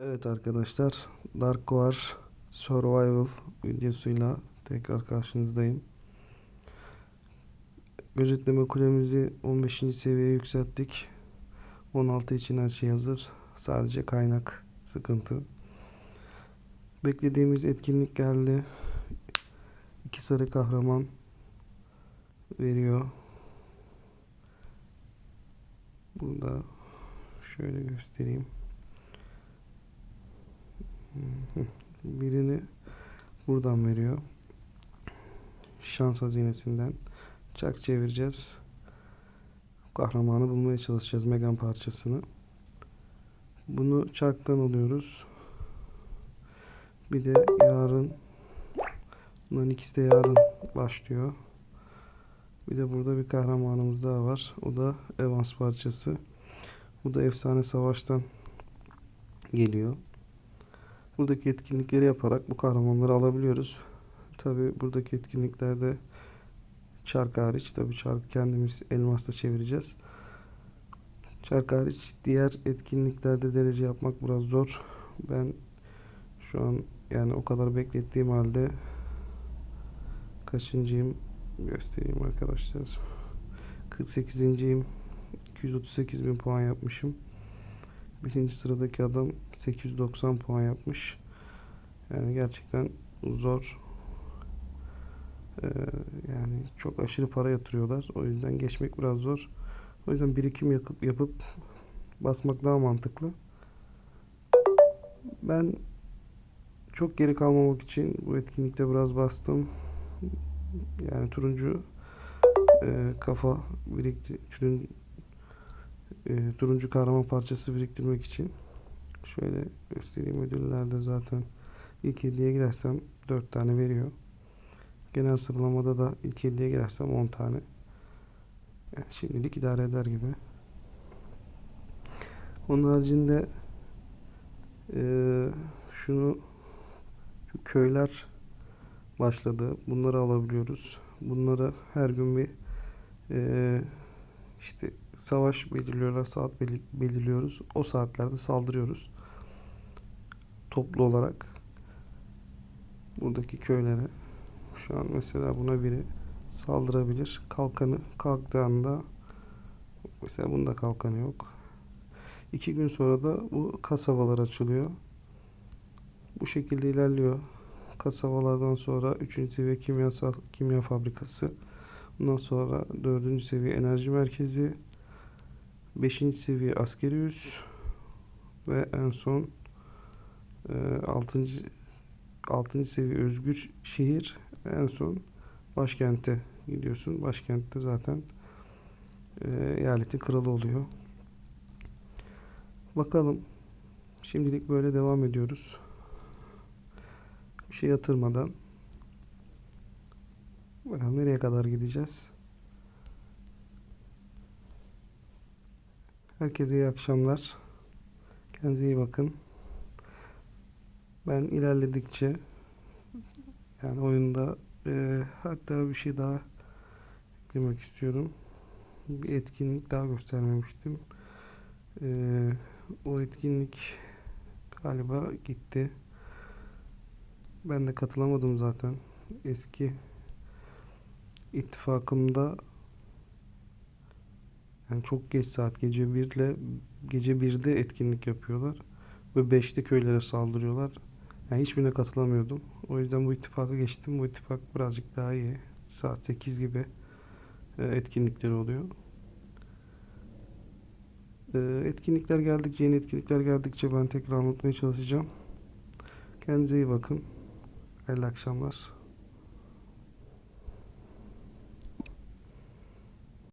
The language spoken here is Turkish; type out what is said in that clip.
Evet arkadaşlar, Dark War Survival videosuyla tekrar karşınızdayım. Gözetleme kulemizi 15. seviyeye yükselttik. 16 için her şey hazır. Sadece kaynak sıkıntı. Beklediğimiz etkinlik geldi. İki sarı kahraman veriyor. Burada şöyle göstereyim. Birini buradan veriyor. Şans hazinesinden. Çak çevireceğiz. Kahramanı bulmaya çalışacağız. Megan parçasını. Bunu çarktan alıyoruz. Bir de yarın bunların ikisi de yarın başlıyor. Bir de burada bir kahramanımız daha var. O da Evans parçası. Bu da efsane savaştan geliyor. Buradaki etkinlikleri yaparak bu kahramanları alabiliyoruz. Tabi buradaki etkinliklerde çark hariç tabi çarkı kendimiz elmasla çevireceğiz. Çark hariç diğer etkinliklerde derece yapmak biraz zor. Ben şu an yani o kadar beklettiğim halde kaçıncıyım göstereyim arkadaşlar. 48.yim. 238 bin puan yapmışım. Birinci sıradaki adam 890 puan yapmış. Yani gerçekten zor. Ee, yani çok aşırı para yatırıyorlar. O yüzden geçmek biraz zor. O yüzden birikim yapıp, yapıp basmak daha mantıklı. Ben çok geri kalmamak için bu etkinlikte biraz bastım. Yani turuncu e, kafa birikti, turuncu, e, turuncu kahraman parçası biriktirmek için şöyle göstereyim ödüllerde zaten ilk 50'ye girersem 4 tane veriyor. Genel sıralamada da ilk 50'ye girersem 10 tane. Yani şimdilik idare eder gibi. Onun haricinde e, şunu şu köyler başladı. Bunları alabiliyoruz. Bunları her gün bir e, işte savaş belirliyorlar, saat belir- belirliyoruz. O saatlerde saldırıyoruz. Toplu olarak buradaki köylere. Şu an mesela buna biri saldırabilir. Kalkanı kalktığında mesela bunda kalkanı yok. İki gün sonra da bu kasabalar açılıyor. Bu şekilde ilerliyor. Kasabalardan sonra 3. seviye kimyasal kimya fabrikası. Bundan sonra 4. seviye enerji merkezi. 5. seviye askeri üs. Ve en son 6. 6. seviye özgür şehir. En son başkente gidiyorsun. Başkentte zaten e, eyaletin kralı oluyor. Bakalım. Şimdilik böyle devam ediyoruz. Bir şey yatırmadan. Bakalım nereye kadar gideceğiz. Herkese iyi akşamlar. Kendinize iyi bakın. Ben ilerledikçe yani oyunda e, hatta bir şey daha eklemek istiyorum. Bir etkinlik daha göstermemiştim. E, o etkinlik galiba gitti. Ben de katılamadım zaten. Eski ittifakımda yani çok geç saat gece 1 ile gece 1'de etkinlik yapıyorlar ve 5'te köylere saldırıyorlar. Yani hiçbirine katılamıyordum. O yüzden bu ittifaka geçtim. Bu ittifak birazcık daha iyi. Saat 8 gibi e, etkinlikleri oluyor. E, Etkinlikler geldikçe, yeni etkinlikler geldikçe ben tekrar anlatmaya çalışacağım. Kendinize iyi bakın. Hayırlı akşamlar.